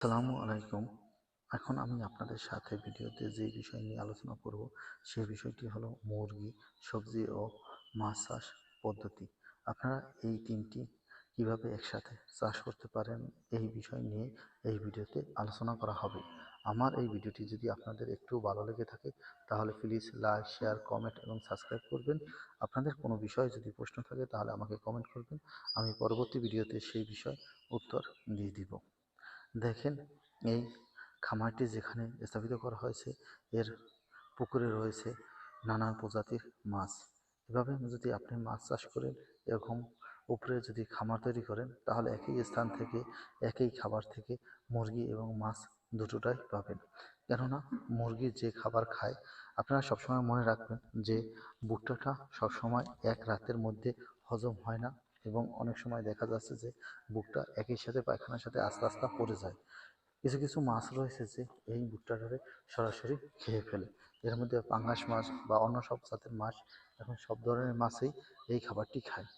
আসসালামু আলাইকুম। এখন আমি আপনাদের সাথে ভিডিওতে যে বিষয় নিয়ে আলোচনা করব সেই বিষয়টি হলো মুরগি, সবজি ও মাছ চাষ পদ্ধতি। আপনারা এই তিনটি কীভাবে একসাথে চাষ করতে পারেন, এই বিষয় নিয়ে এই ভিডিওতে আলোচনা করা হবে। আমার এই ভিডিওটি যদি আপনাদের একটু ভালো লেগে থাকে, তাহলে প্লিজ লাইক শেয়ার কমেন্ট এবং সাবস্ক্রাইব করবেন। আপনাদের কোনো বিষয়ে যদি প্রশ্ন থাকে, তাহলে আমাকে কমেন্ট করবেন। আমি পরবর্তী ভিডিওতে সেই বিষয় উত্তর দিয়ে দিব। দেখেন, এই খামারটি যেখানে স্থাপিত করা হয়েছে, এর পুকুরে রয়েছে নানান প্রজাতির মাছ। এভাবে যদি আপনি মাছ চাষ করেন, এরকম উপরে যদি খামার তৈরি করেন, তাহলে একই স্থান থেকে, একই খাবার থেকে মুরগি এবং মাছ দুটোটাই পাবেন। কেননা, মুরগি যে খাবার খায়, আপনারা সবসময় মনে রাখবেন যে, ভুট্টাটা সবসময় এক রাতের মধ্যে হজম হয় না। এবং অনেক সময় দেখা যাচ্ছে যে বুকটা একই সাথে পায়খানার সাথে আস্তে আস্তে পড়ে যায়। কিছু কিছু মাছ রয়েছে যে এই ভুট্টাটারে সরাসরি খেয়ে ফেলে। এর মধ্যে পাঙ্গাস মাছ বা অন্য সব জাতের মাছ এখন সব ধরনের মাছই এই খাবারটি খায়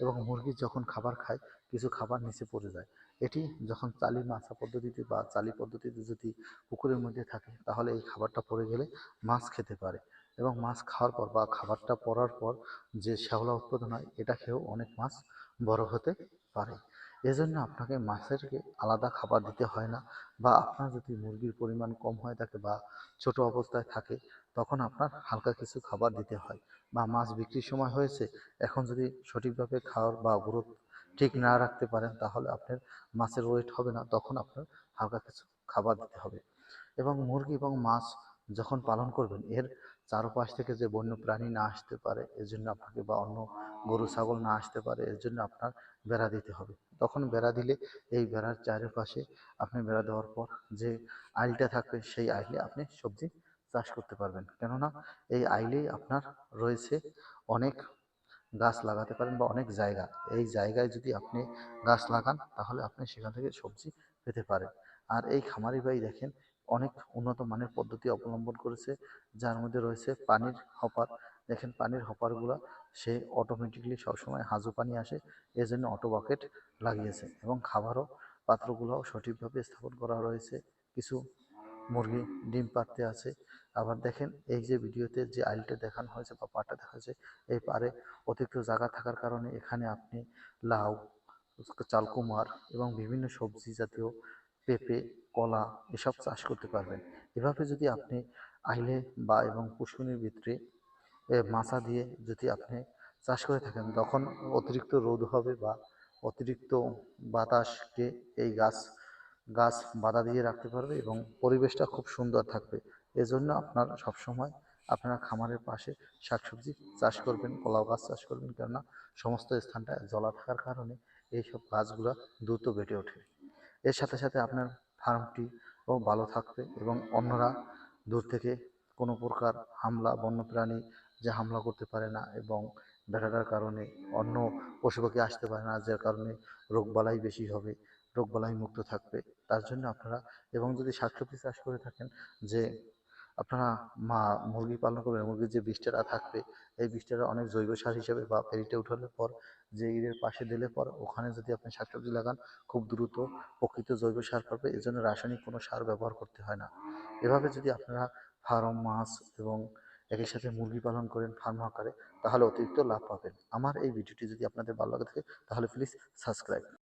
এবং মুরগি যখন খাবার খায়, কিছু খাবার নিচে পড়ে যায়। এটি যখন চালি মাছা পদ্ধতিতে বা চালি পদ্ধতিতে যদি পুকুরের মধ্যে থাকে, তাহলে এই খাবারটা পড়ে গেলে মাছ খেতে পারে। এবং মাছ খাওয়ার পর বা খাবারটা পড়ার পর যে শ্যাওলা উৎপাদন হয়, এটা খেয়েও অনেক মাছ বড় হতে পারে। এজন্য আপনাকে মাছেরকে আলাদা খাবার দিতে হয় না বা আপনার যদি মুরগির পরিমাণ কম হয়ে থাকে বা ছোট অবস্থায় থাকে, তখন আপনার হালকা কিছু খাবার দিতে হয়। বা মাছ বিক্রির সময় হয়েছে, এখন যদি সঠিকভাবে খাওয়ার বা গ্রোথ ঠিক না রাখতে পারেন, তাহলে আপনার মাছের ওয়েট হবে না, তখন আপনার হালকা কিছু খাবার দিতে হবে। এবং মুরগি এবং মাছ যখন পালন করবেন, এর চারপাশ থেকে যে বন্য প্রাণী না আসতে পারে এর জন্য আপনাকে বা অন্য গরু, ছাগল না আসতে পারে এর জন্য আপনার বেড়া দিতে হবে। তখন বেড়া দিলে এই বেড়ার চারিপাশে আপনি বেড়া দেওয়ার পর যে আইলটা থাকবে, সেই আইলে আপনি সবজি চাষ করতে পারবেন। কেননা এই আইলেই আপনার রয়েছে অনেক গাছ লাগাতে পারেন বা অনেক জায়গা। এই জায়গায় যদি আপনি গাছ লাগান, তাহলে আপনি সেখান থেকে সবজি পেতে পারেন। আর এই খামারি ভাই দেখেন অনেক উন্নত মানের পদ্ধতি অবলম্বন করেছে, যার মধ্যে রয়েছে পানির হপার। দেখেন পানির হপারগুলো, সে অটোমেটিকলি সবসময় হাজু পানি আসে, এজন্য অটো বাকেট লাগিয়েছে এবং খাবারও, পাত্রগুলোও সঠিকভাবে স্থাপন করা রয়েছে। কিছু মুরগি ডিম পাড়তে আছে। আবার দেখেন এই যে ভিডিওতে যে আইলটা দেখানো হয়েছে বা পাটা দেখা হয়েছে, এই পারে অতিরিক্ত জায়গা থাকার কারণে এখানে আপনি লাউ, চালকুমার এবং বিভিন্ন সবজি জাতীয় পেঁপে, কলা এসব চাষ করতে পারবেন। এভাবে যদি আপনি আইলে বা এবং পুষ্কনির ভিতরে মাছা দিয়ে যদি আপনি চাষ করে থাকেন, তখন অতিরিক্ত রোদ হবে বা অতিরিক্ত বাতাসকে এই গাছ গাছ বাধা দিয়ে রাখতে পারবে এবং পরিবেশটা খুব সুন্দর থাকবে। এজন্য আপনার সবসময় আপনারা খামারের পাশে শাকসবজি চাষ করবেন, কলাও গাছ চাষ করবেন, কেননা সমস্ত স্থানটা জলা থাকার কারণে এইসব গাছগুলো দ্রুত বেড়ে ওঠে। এর সাথে সাথে আপনার ফার্মটিও ভালো থাকবে এবং অন্যরা দূর থেকে কোনো প্রকার হামলা, বন্যপ্রাণী যে হামলা করতে পারে না এবং বেড়াটার কারণে অন্য পশু পাখি আসতে পারে না, যার কারণে রোগবালাই বেশি হবে, রোগবালাই মুক্ত থাকবে। তার জন্য আপনারা এবং যদি শাকসবজি চাষ করে থাকেন যে আপনারা মা মুরগি পালন করবেন, মুরগির যে বীজটা থাকবে, এই বীজটা অনেক জৈব সার হিসেবে বা ফেরিতে উঠানোর পর, যে ঈদের পাশে দিলে পর ওখানে যদি আপনি শাকসবজি লাগান, খুব দ্রুত প্রকৃত জৈব সার পাবে এই জন্য রাসায়নিক কোনো সার ব্যবহার করতে হয় না। এভাবে যদি আপনারা ফার্ম, মাছ এবং একই সাথে মুরগি পালন করেন ফার্ম আকারে, তাহলে অতিরিক্ত লাভ পাবেন। আমার এই ভিডিওটি যদি আপনাদের ভালো লাগে থাকে, তাহলে প্লিজ সাবস্ক্রাইব